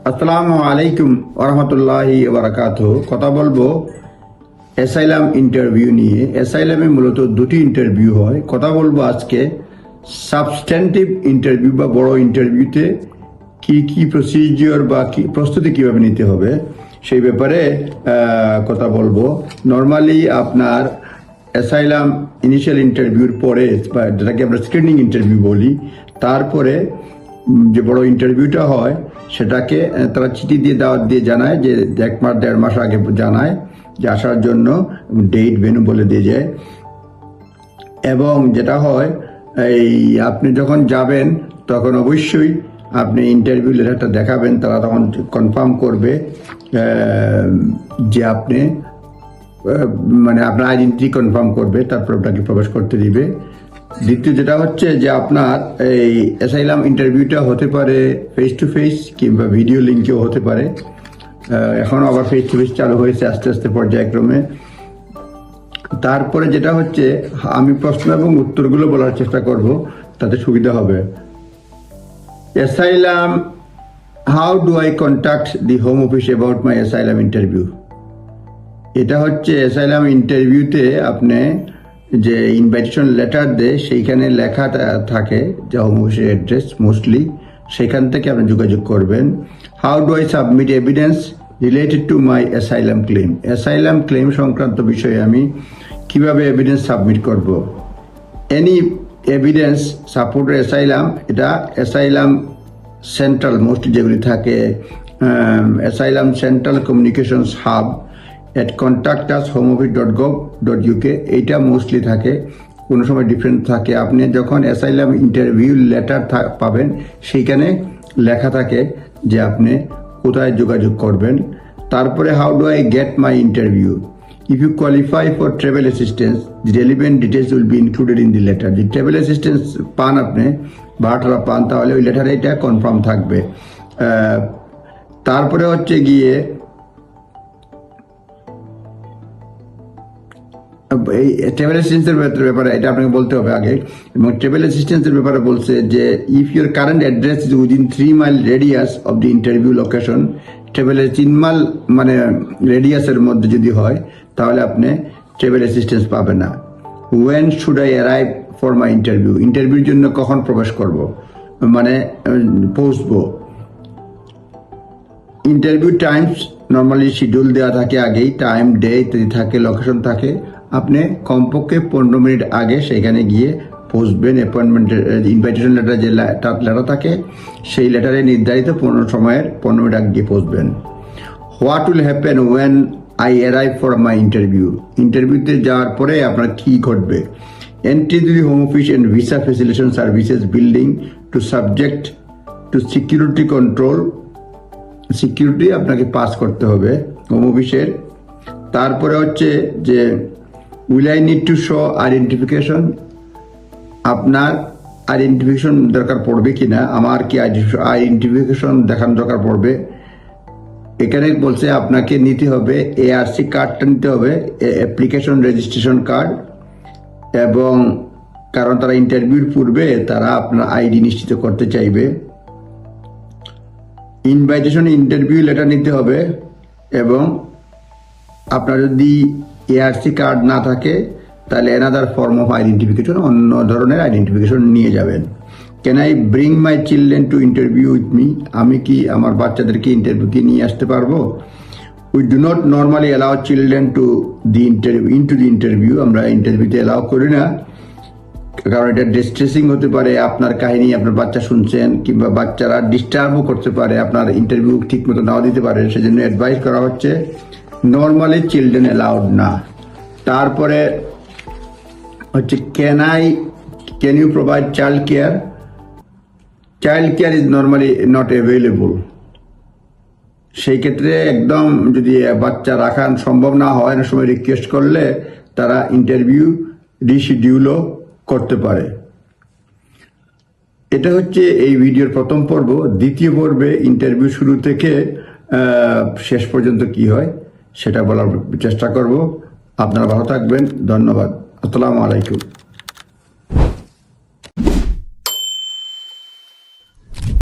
আসসালামু আলাইকুম ওরহমতুল্লাহি বারাকাত কথা বলব অ্যাসাইলাম ইন্টারভিউ নিয়ে। অ্যাসাইলামে মূলত দুটি ইন্টারভিউ হয়। কথা বলব আজকে সাবস্ট্যান্টিভ ইন্টারভিউ বা বড় ইন্টারভিউতে কি কি প্রসিজিওর বা কি প্রস্তুতি কীভাবে নিতে হবে সেই ব্যাপারে কথা বলব। নর্মালি আপনার অ্যাসাইলাম ইনিশিয়াল ইন্টারভিউর পরে বা যেটাকে আমরা স্ক্রিনিং ইন্টারভিউ বলি, তারপরে যে বড় ইন্টারভিউটা হয়, সেটাকে তারা চিঠি দিয়ে দাওয়াত দিয়ে জানায় যে এক মাস, দেড় মাস আগে জানায় যে আসার জন্য ডেট ভেনু বলে দিয়ে যায়। এবং যেটা হয়, এই আপনি যখন যাবেন, তখন অবশ্যই আপনি ইন্টারভিউ লেটারটা দেখাবেন, তারা তখন কনফার্ম করবে যে আপনি মানে আপনার আইডেন্টিটি কনফার্ম করবে, তারপর আপনাকে প্রবেশ করতে দিবে। দ্বিতীয় যেটা হচ্ছে যে আপনার এই অ্যাসাইলাম ইন্টারভিউটা হতে পারে ফেস টু ফেস কিংবা ভিডিও লিঙ্কেও হতে পারে। এখন আবার ফেস টু ফেস চালু হয়েছে আস্তে আস্তে পর্যায়ক্রমে। তারপরে যেটা হচ্ছে, আমি প্রশ্ন এবং উত্তরগুলো বলার চেষ্টা করব, তাতে সুবিধা হবে। Asylum how do I contact the home office about my asylum interview এটা হচ্ছে অ্যাসাইলাম ইন্টারভিউতে আপনি যে ইনভাইটেশন লেটার দেয়, সেইখানে লেখা থাকে যে অফিসের অ্যাড্রেস মোস্টলি সেখান থেকে আপনি যোগাযোগ করবেন। How do I submit evidence related to my asylum claim asylum claim সংক্রান্ত বিষয়ে আমি কীভাবে এভিডেন্স সাবমিট করব? এনি এভিডেন্স সাপোর্ট অ্যাসাইলাম এটা অ্যাসাইলাম সেন্ট্রাল মোস্টলি যেগুলি থাকে asylum central communications hub at contact us home office dot gov dot UK এইটা mostly থাকে কোনো সময় ডিফারেন্ট থাকে। আপনি যখন অ্যাসাইলাম ইন্টারভিউ লেটার পাবেন সেইখানে লেখা থাকে যে আপনি কোথায় যোগাযোগ করবেন। তারপরে how do I get my interview If you qualify for travel assistance, the relevant details will be included in the letter. The travel পান আপনি ভাড়াটা পান তাহলে ওই লেটারে এটা কনফার্ম থাকবে। তারপরে হচ্ছে গিয়ে এই ট্রাভেল অ্যাসিস্ট্যান্সের ব্যাপারে এটা আপনাকে বলতে হবে আগে। এবং ট্রাভেল অ্যাসিস্ট্যান্সের ব্যাপারে বলছে যে if your current address is within three mile radius of the interview location ট্রাভেলের তিন মাইল মানে রেডিয়াসের মধ্যে যদি হয়, তাহলে আপনি ট্রাভেল অ্যাসিস্ট্যান্স পাবেন না। When should I arrive for my interview ইন্টারভিউর জন্য কখন প্রবেশ করব? মানে পৌঁছবো? ইন্টারভিউ টাইমস নর্মালি শিডিউল দেওয়া থাকে আগেই। টাইম ডে ইত্যাদি থাকে লোকেশন থাকে আপনি কমপক্ষে পনেরো মিনিট আগে সেখানে গিয়ে পৌঁছবেন অ্যাপয়েন্টমেন্টের ইনভাইটেশন লেটার যে লেটার থাকে, সেই লেটারে নির্ধারিত পনেরো সময়ের পনেরো মিনিট আগে গিয়ে পৌঁছবেন what will happen when I arrive for my interview ইন্টারভিউতে যাওয়ার পরে আপনার কি ঘটবে? Entry to the home office and visa facilitation services building to subject to security control security আপনাকে পাস করতে হবে হোম অফিসের তারপরে হচ্ছে যে will I need to show identification আপনার আইডেন্টিফিকেশন দরকার পড়বে কি না আমার কি আইডেন্টিফিকেশন দেখানো দরকার পড়বে? এখানে বলছে আপনাকে নিতে হবে এআরসি কার্ডটা নিতে হবে অ্যাপ্লিকেশন রেজিস্ট্রেশন কার্ড এবং কারণ তারা ইন্টারভিউর পূর্বে তারা আপনার আইডি নিশ্চিত করতে চাইবে। ইনভাইটেশন ইন্টারভিউ লেটার নিতে হবে, এবং আপনার যদি এআরসি কার্ড না থাকে, তাহলে এনাদার ফর্ম অফ আইডেন্টিফিকেশন অন্য ধরনের আইডেন্টিফিকেশন নিয়ে যাবেন। Can I bring my children to interview with me আমি কি আমার বাচ্চাদেরকে ইন্টারভিউকে নিয়ে আসতে পারব? We do not normally allow children to the interview into the interview আমরা ইন্টারভিউতে অ্যালাউ করি না। কারণ এটা ডিস্ট্রেসিং হতে পারে, আপনার কাহিনী, আপনার বাচ্চা শুনছেন, কিংবা বাচ্চারা ডিস্টার্বও করতে পারে, আপনার ইন্টারভিউ ঠিক মতো নাও দিতে পারে, সেজন্য অ্যাডভাইস করা হচ্ছে নর্মালি চিলড্রেন অ্যালাউড না। তারপরে হচ্ছে can I can you provide child care child care is normally not available সেই ক্ষেত্রে একদম যদি বাচ্চা রাখা সম্ভব না হয় না সময় রিকোয়েস্ট করলে তারা ইন্টারভিউ রিশিডিউলও করতে পারে। এটা হচ্ছে এই ভিডিওর প্রথম পর্ব। দ্বিতীয় পর্বে ইন্টারভিউ শুরু থেকে শেষ পর্যন্ত কি হয়, সেটা বলার চেষ্টা করব। আপনারা ভালো থাকবেন। ধন্যবাদ। আসসালামু আলাইকুম।